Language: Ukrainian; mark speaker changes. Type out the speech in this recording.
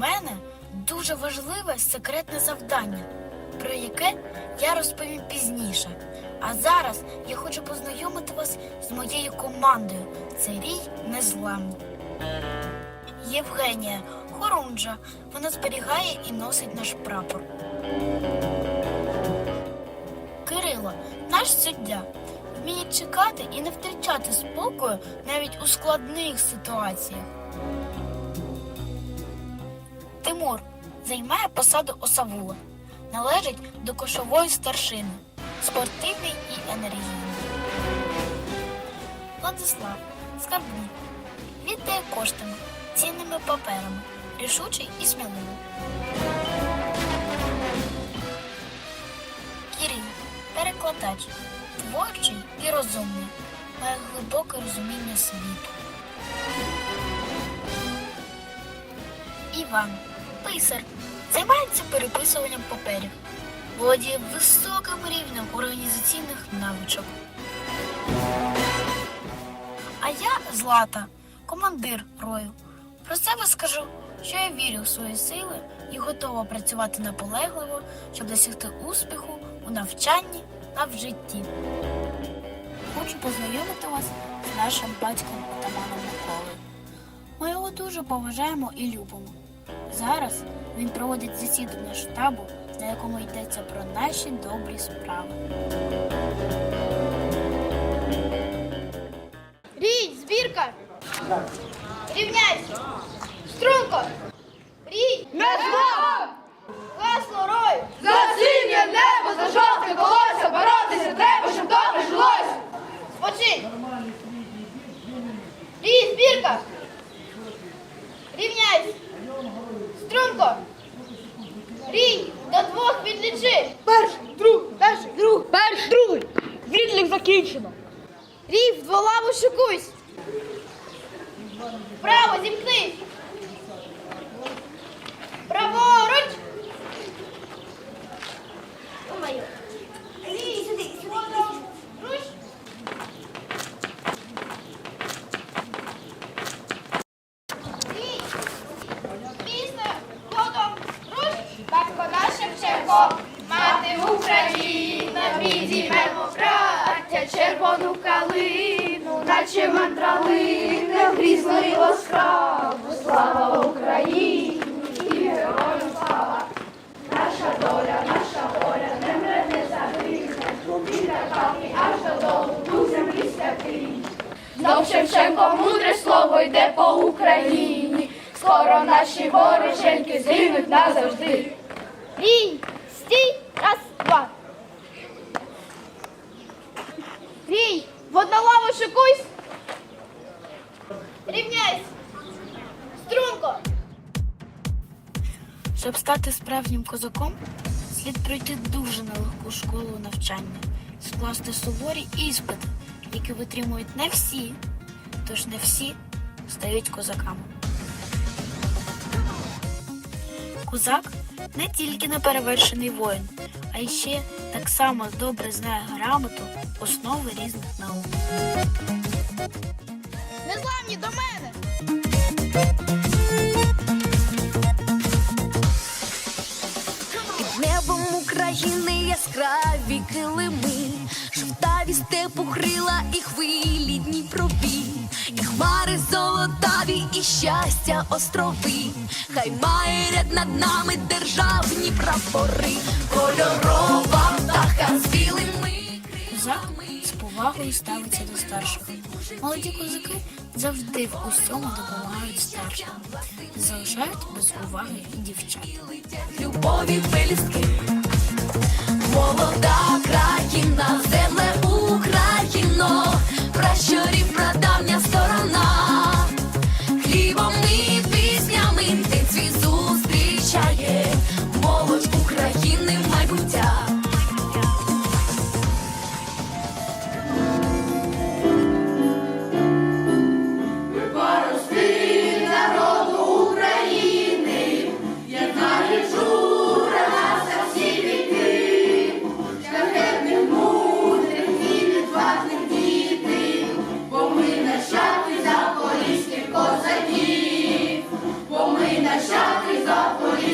Speaker 1: мене дуже важливе секретне завдання, про яке я розповім пізніше. А зараз я хочу познайомити вас з моєю командою. Це рій незламний. Євгенія Хорунжа. Вона зберігає і носить наш прапор. Кирило, наш суддя, вміє чекати і не втрачати спокою навіть у складних ситуаціях. Тимур займає посаду осавула, належить до кошової старшини, спортивний і енергійний. Владислав скарбник, віддає коштами, цінними паперами, рішучий і сміливий. Кірій перекладач, творчий і розумний, має глибоке розуміння світу. Іван писар, займається переписуванням паперів, володіє високим рівнем організаційних навичок. А я Злата, командир рою. Про себе скажу, що я вірю в свої сили і готова працювати наполегливо, щоб досягти успіху у навчанні та в житті. Хочу познайомити вас з нашим батьком Отаманом Миколою. Ми його дуже поважаємо і любимо. Зараз він проводить засідання штабу, на якому йдеться про наші добрі справи.
Speaker 2: Рій, збірка! Рівняйся! Струнко! Рій!
Speaker 3: Не зла!
Speaker 2: Гасло, рой!
Speaker 3: За синє небо, за жовте колося, боротися треба, щоб добре жилось!
Speaker 2: Спочинь! Рій, збірка!
Speaker 3: Закінчено.
Speaker 2: Рів, дволаву шукусь. Право, зімкнись! Червону калину, наче мандралини, грізно і ласкаво, слава Україні, і героям. Наша доля, наша воля, не мре, не загине, від Карпатки аж додолу, у землі святий. Знов Шевченко мудре слово йде по Україні. Скоро наші вороженьки згинуть назавжди. Рій, стій, раз, два. Рій, в однолаву шикуйсь. Рівняйсь. Струнко.
Speaker 1: Щоб стати справжнім козаком, слід пройти дуже нелегку школу навчання, скласти суворі іспити, які витримують не всі, тож не всі стають козаками. Козак не тільки неперевершений воїн, а й ще так само добре знає грамоту, основи різних наук.
Speaker 2: Незламні до мене.
Speaker 4: Під небом України яскраві килими, жовтаві степу крила і хвилі Дніпрові, і хмари золотаві, і щастя острови, хай має ряд над нами державні прапори, кольорова птаха з білими
Speaker 1: Козак з повагою ставиться до старших. Молоді козаки завжди в усьому допомагають старшим, залишають без уваги дівчат.
Speaker 4: любові пелюстки. захищати за.